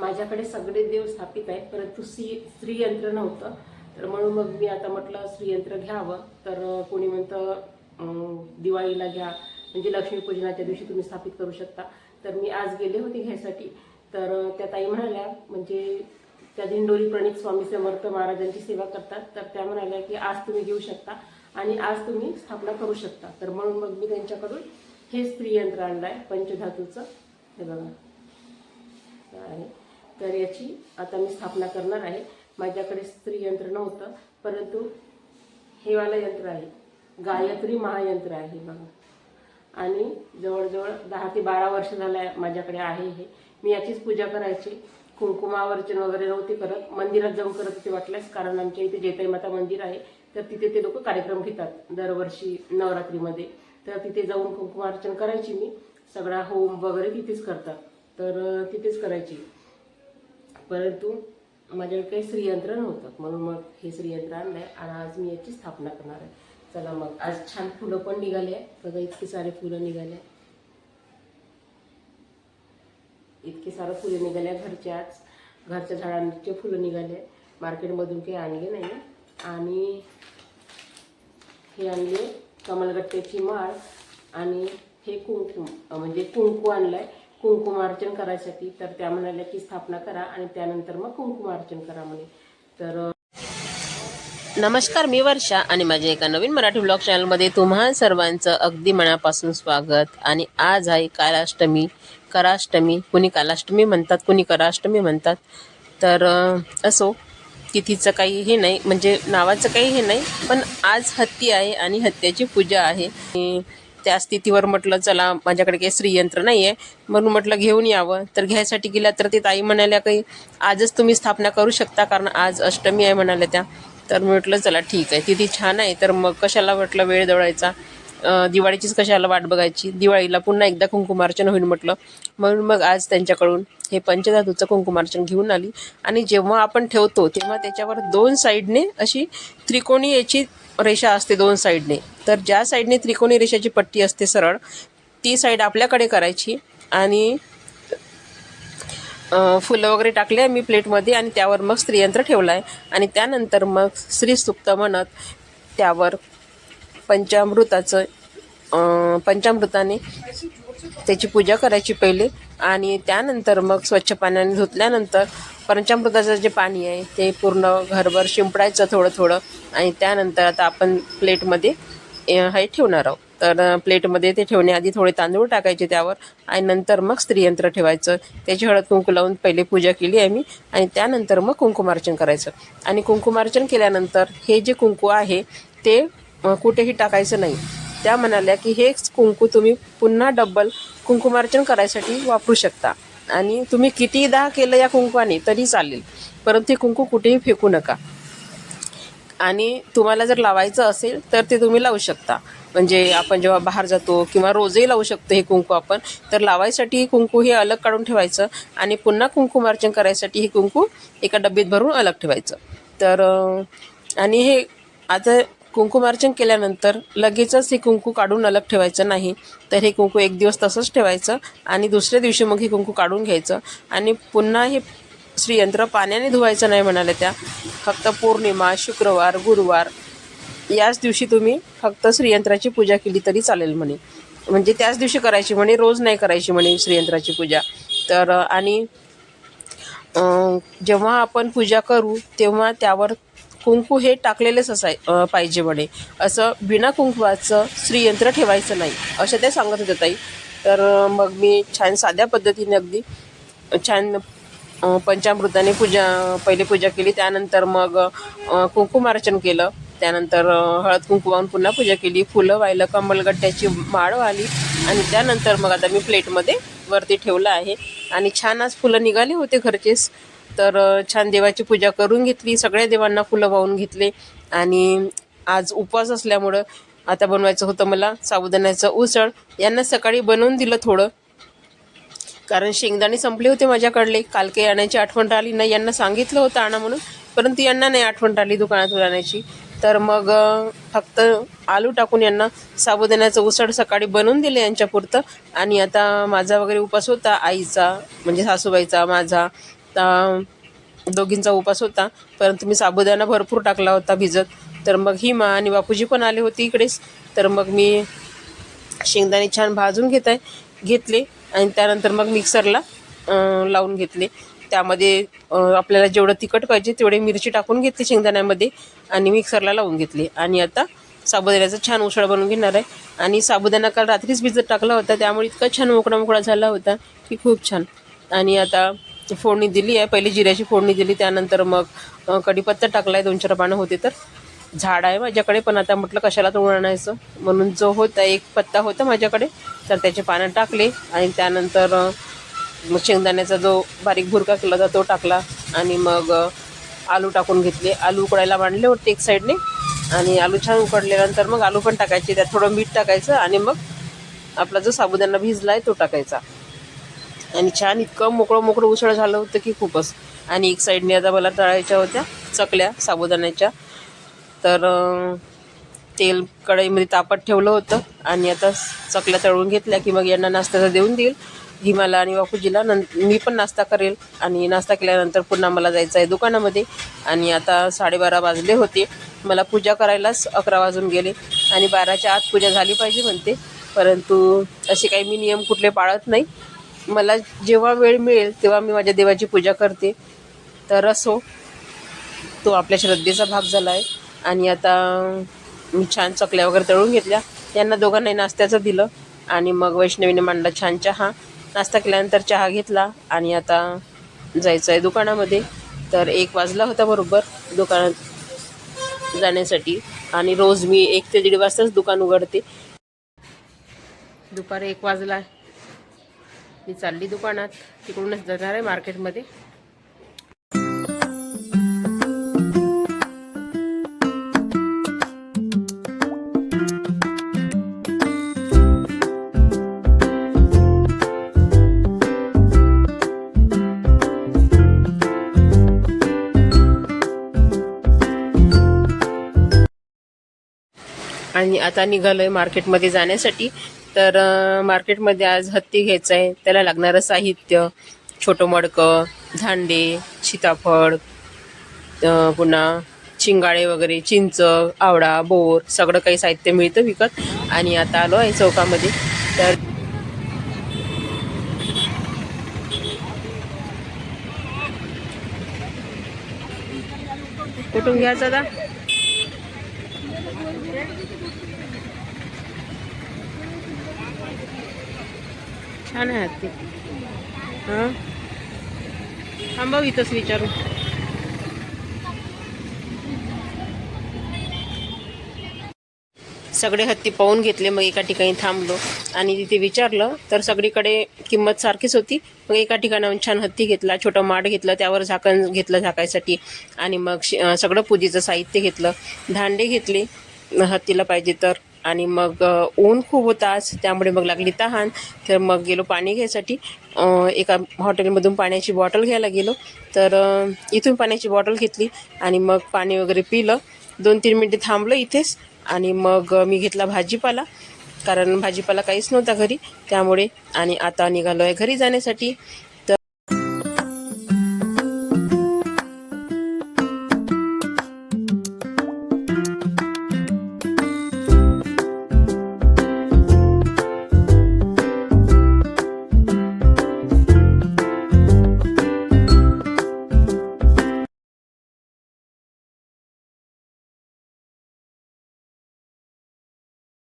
माझ्याकडे सगळे देव स्थापित आहेत परंतु स्त्री स्त्रीयंत्र नव्हतं. तर म्हणून मग मी आता म्हटलं स्त्रीयंत्र घ्यावं. तर कोणी म्हणतं दिवाळीला घ्या. म्हणजे लक्ष्मीपूजनाच्या दिवशी तुम्ही स्थापित करू शकता. तर मी आज गेले होते घ्यायसाठी. तर त्या ताई म्हणाल्या म्हणजे त्या दिंडोरी प्रणित स्वामी समर्थ महाराजांची सेवा करतात. तर त्या म्हणाल्या की आज तुम्ही घेऊ शकता आणि आज तुम्ही स्थापना करू शकता. तर म्हणून मग मी त्यांच्याकडून हे स्त्रीयंत्र आणलं आहे पंचधातूचं. हे बघा. आहे? तर याची आता मी स्थापना करणार आहे. माझ्याकडे स्त्री यंत्र नव्हतं परंतु हे वाला यंत्र आहे. गायत्री महायंत्र आहे बघा. आणि जवळजवळ दहा ते बारा वर्ष झालं माझ्याकडे आहे हे. मी याचीच पूजा करायची. कुंकुमावर्चन वगैरे नव्हते करत. मंदिरात जाऊन करत होते वाटल्यास कारण आमच्या इथे जेताई माता मंदिर आहे. तर तिथे ते लोक कार्यक्रम घेतात दरवर्षी नवरात्रीमध्ये. तर तिथे जाऊन कुंकुमार्चन करायची मी. सगळा होम वगैरे तिथेच करतात. तर तिथेच करायची. परंतु माझ्याकडे काही श्रीयंत्र नव्हतं. म्हणून मग हे श्रीयंत्र आणलंय आणि आज मी याची स्थापना करणार आहे. चला मग आज छान फुलं पण निघाले आहे बघा इतके सारे फुलं निघाले इतके सारं फुलं निघाले घरच्या आज. घरच्या झाडांचे फुलं निघाले मार्केटमधून काही आणले नाही आणि हे आणले कमलगट्ट्याची माळ आणि हे कुंकुम म्हणजे कुंकू आणलंय. कुंकुमार्चन करायसाठी तर त्या म्हणाल्या की स्थापना करा आणि त्यानंतर मग कुंकुमार्चन करा म्हणे. तर नमस्कार मी वर्षा आणि माझ्या एका नवीन मराठी ब्लॉग चॅनलमध्ये तुम्हा सर्वांचं अगदी मनापासून स्वागत. आणि आज आहे कालाष्टमी. कराष्टमी कुणी कालाष्टमी म्हणतात कुणी कराष्टमी म्हणतात. तर असो तिथीचं काही हे नाही म्हणजे नावाचं काही हे नाही पण आज हत्ती आहे आणि हत्याची पूजा आहे. त्या स्थितीवर म्हटलं चला माझ्याकडे काही श्रीयंत्र नाही आहे म्हणून म्हटलं घेऊन यावं. तर घ्यायसाठी गेल्या तर ते ताई म्हणाल्या काही आजच तुम्ही स्थापना करू शकता कारण आज अष्टमी आहे म्हणाल्या त्या. तर म्हटलं चला ठीक आहे. तिथे छान आहे. तर मग कशाला म्हटलं वेळ दवडायचा दिवाळीचीच कशाला वाट बघायची? दिवाळीला पुन्हा एकदा कुंकुमार्चन होईल म्हटलं. म्हणून मग आज त्यांच्याकडून हे पंचधातूचं कुंकुमार्चन घेऊन आली. आणि जेव्हा आपण ठेवतो तेव्हा त्याच्यावर दोन साईडने अशी त्रिकोणी याची रेषा असते दोन साईडने. तर ज्या साईडने त्रिकोणी रेषाची पट्टी असते सरळ ती साईड आपल्याकडे करायची. आणि फुलं वगैरे टाकले मी प्लेटमध्ये आणि त्यावर मग स्त्रीयंत्र ठेवलं आहे आणि त्यानंतर मग स्त्री सुप्त म्हणत त्यावर पंचामृताचं पंचामृताने त्याची पूजा करायची पहिले. आणि त्यानंतर मग स्वच्छ पाण्याने धुतल्यानंतर पंचामृताचं जे पाणी आहे ते पूर्ण घरभर शिंपडायचं थोडं थोडं. आणि त्यानंतर आता आपण प्लेटमध्ये हे ठेवणार आहोत. तर प्लेटमध्ये ते ठेवण्याआधी थोडे तांदूळ टाकायचे त्यावर. आणि नंतर मग स्त्रीयंत्र ठेवायचं. त्याची हळद कुंकू लावून पहिले पूजा केली आहे आणि त्यानंतर मग कुंकुमार्चन करायचं. आणि कुंकुमार्चन केल्यानंतर हे जे कुंकू आहे ते कुठेही टाकायचं नाही. त्या म्हणाल्या की हेच कुंकू तुम्ही पुन्हा डब्बल कुंकुमार्चन करायसाठी वापरू शकता. आणि तुम्ही कितीदा केलं या कुंकवाने तरी चालेल. परंतु हे कुंकू कुठेही फेकू नका. आणि तुम्हाला जर लावायचं असेल तर ते तुम्ही लावू शकता. म्हणजे आपण जेव्हा बाहेर जातो किंवा रोजही लावू शकतो हे कुंकू आपण तर लावायसाठी कुंकू हे अलग काढून ठेवायचं आणि पुन्हा कुंकुमार्चन करायसाठी हे कुंकू एका डब्बीत भरून अलग ठेवायचं. तर आणि हे आता कुंकुमार्चन केल्यानंतर लगेचच हे कुंकू काढून अलग ठेवायचं नाही. तर हे कुंकू एक दिवस तसंच ठेवायचं आणि दुसऱ्या दिवशी मग हे कुंकू काढून घ्यायचं. आणि पुन्हा हे श्रीयंत्र पाण्याने धुवायचं नाही म्हणाले त्या. फक्त पौर्णिमा शुक्रवार गुरुवार याच दिवशी तुम्ही फक्त श्रीयंत्राची पूजा केली तरी चालेल म्हणे. म्हणजे त्याच दिवशी करायची म्हणे रोज नाही करायची म्हणे श्रीयंत्राची पूजा. तर आणि जेव्हा आपण पूजा करू तेव्हा त्यावर कुंकू हे टाकलेलेच असाय पाहिजे म्हणे. असं बिना कुंकवाचं श्रीयंत्र ठेवायचं नाही असं ते सांगत होते ताई. तर मग मी छान साध्या पद्धतीने अगदी छान पंचामृताने पूजा पहिले पूजा केली. त्यानंतर मग अ, कुंकुमार्चन केलं. त्यानंतर हळद कुंकू वाहून पुन्हा पूजा केली. फुलं वाहिलं कमलगट्ट्याची माळ वाहिली. आणि त्यानंतर मग आता मी प्लेटमध्ये वरती ठेवलं आहे. आणि छान आज फुलं निघाले होते घरचेच. तर छान देवाची पूजा करून घेतली सगळ्या देवांना फुलं वाहून घेतले आणि आज उपवास असल्यामुळं आता बनवायचं होतं मला साबुदाण्याचं उसळ. यांना सकाळी बनवून दिलं थोडं. कारण शेंगदाणे संपले होते माझ्याकडले. काल काही आणायची आठवण राहिली नाही. यांना सांगितलं होतं आणा म्हणून. परंतु यांना नाही आठवण राहिली दुकानातून आणायची. तर मग फक्त आलू टाकून यांना साबुदाण्याचं उसळ सकाळी बनवून दिलं यांच्यापुरतं. आणि आता माझा वगैरे उपास होता. आईचा म्हणजे सासूबाईचा माझा. ता- दोघींचा उपास होता. परंतु मी साबुदाणा भरपूर टाकला होता भिजत. तर मग हिमा आणि बापूजी पण आले होते इकडेच. तर मग मी शेंगदाणे छान भाजून घेत आहे घेतले आणि त्यानंतर मग मिक्सरला लावून घेतले. त्यामध्ये आपल्याला जेवढं तिखट पाहिजे तेवढे मिरची टाकून घेतली शेंगदाण्यामध्ये आणि मिक्सरला लावून घेतली. आणि आता साबुदाण्याचा छान उसळ बनवून घेणार आहे. आणि साबुदाणा काल रात्रीच भिजत टाकला होता. त्यामुळे इतका छान मोकळा मोकळा झाला होता की खूप छान. आणि आता फोडणी दिली आहे. पहिली जिऱ्याची फोडणी दिली त्यानंतर मग कढीपत्ता टाकला आहे दोन चार पानं होते तर. झाड आहे माझ्याकडे पण आता म्हटलं कशाला तोडून आणायचं म्हणून जो होता एक पत्ता होता माझ्याकडे तर त्याचे पानं टाकले आणि त्यानंतर मग शेंगदाण्याचा जो बारीक भुरका केला होता तो टाकला आणि मग आलू टाकून घेतले. आलू उकडायला मांडले होते एक साईडने आणि आलू छान उकडल्यानंतर मग आलू पण टाकायचे. त्यात थोडं मीठ टाकायचं आणि मग आपला जो साबुदाणा भिजला आहे तो टाकायचा. आणि छान इतकं मोकळं मोकळं उसळ झालं होतं की खूपच. आणि एक साईडने आता मला तळायच्या होत्या चकल्या साबुदाण्याच्या. तर तेल कढईमध्ये तापत ठेवलं होतं आणि आता चकल्या तळून घेतल्या की मग यांना नाश्त्याचा देऊन देईल. हिमाला आणि बापूजीला नं मी पण नाश्ता करेल आणि नाश्ता केल्यानंतर पुन्हा मला जायचं आहे दुकानामध्ये. आणि आता साडेबारा वाजले होते. मला पूजा करायलाच अकरा वाजून गेले आणि बाराच्या आत पूजा झाली पाहिजे म्हणते. परंतु असे काही मी नियम कुठले पाळत नाही. मला जेव्हा वेळ मिळेल तेव्हा मी माझ्या देवाची पूजा करते. तर असो तो आपल्या श्रद्धेचा भाग झाला आहे आणि आता मी छान चकल्या वगैरे तळून घेतल्या. यांना दोघांनाही नाश्त्याचं दिलं. आणि मग वैष्णवीने मांडला छान चहा. नाश्ता केल्यानंतर चहा घेतला. आणि आता जायचं आहे दुकानामध्ये. तर एक वाजला होता बरोबर दुकानात जाण्यासाठी. आणि रोज मी एक ते दीड वाजताच दुकान उघडते. दुपारी एक वाजला. मी चालली दुकानात तिकडूनच जाणार आहे मार्केटमध्ये. आणि आता निघालोय मार्केटमध्ये जाण्यासाठी. तर मार्केटमध्ये आज हत्ती घ्यायचं आहे. त्याला लागणारं साहित्य छोटं मडकं धांडे सीताफळ पुन्हा चिंगाळे वगैरे चिंच आवळा बोर सगळं काही साहित्य मिळतं विकत. आणि आता आलो आहे चौकामध्ये. तर कुठून घ्यायचं आता? छान आहे हत्ती. हां? थांबव इथंच विचारू सगळे हत्ती पाहून घेतले मग एका ठिकाणी थांबलो. आणि तिथे विचारलं तर सगळीकडे किंमत सारखीच होती. मग एका ठिकाणाहून छान हत्ती घेतला छोटं माठ घेतलं त्यावर झाकण घेतलं झाकायसाठी. आणि मग शे- सगळं पूजेचं साहित्य घेतलं. धांडे घेतले हत्तीला पाहिजे तर. आणि मग ऊन खूप होता आज त्यामुळे मग लागली तहान. तर मग गेलो पाणी घ्यायसाठी. एका हॉटेलमधून पाण्याची बॉटल घ्यायला गेलो. तर इथून पाण्याची बॉटल घेतली आणि मग पाणी वगैरे पिलं. दोन तीन मिनटे थांबलं इथेच आणि मग मी घेतला भाजीपाला. कारण भाजीपाला काहीच नव्हता घरी. त्यामुळे आणि आता निघालो आहे घरी जाण्यासाठी.